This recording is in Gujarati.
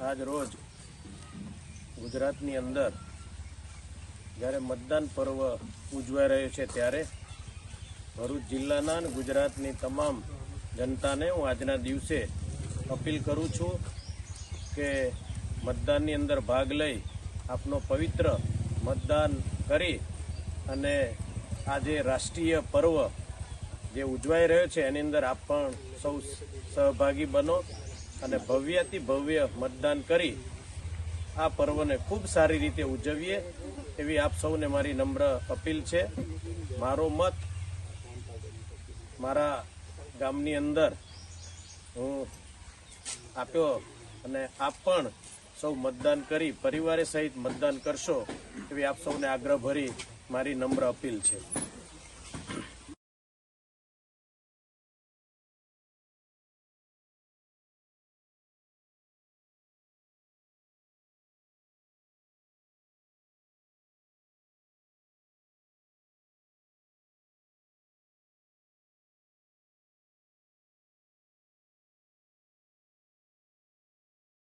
આજ રોજ ગુજરાતની અંદર જ્યારે મતદાન પર્વ ઉજવાઈ રહ્યો છે ત્યારે ભરૂચ જિલ્લાના અને ગુજરાતની તમામ જનતાને હું આજના દિવસે અપીલ કરું છું કે મતદાનની અંદર ભાગ લઈ આપનો પવિત્ર મતદાન કરી અને આજે રાષ્ટ્રીય પર્વ જે ઉજવાઈ રહ્યો છે એની અંદર આપ પણ સૌ સહભાગી બનો. અને ભવ્યથી ભવ્ય મતદાન કરી આ પર્વને ખૂબ સારી રીતે ઉજવીએ એવી આપ સૌને મારી નમ્ર અપીલ છે. મારો મત મારા ગામની અંદર હું આપ્યો અને આપ પણ સૌ મતદાન કરી પરિવારે સહિત મતદાન કરશો એવી આપ સૌને આગ્રહ ભરી મારી નમ્ર અપીલ છે.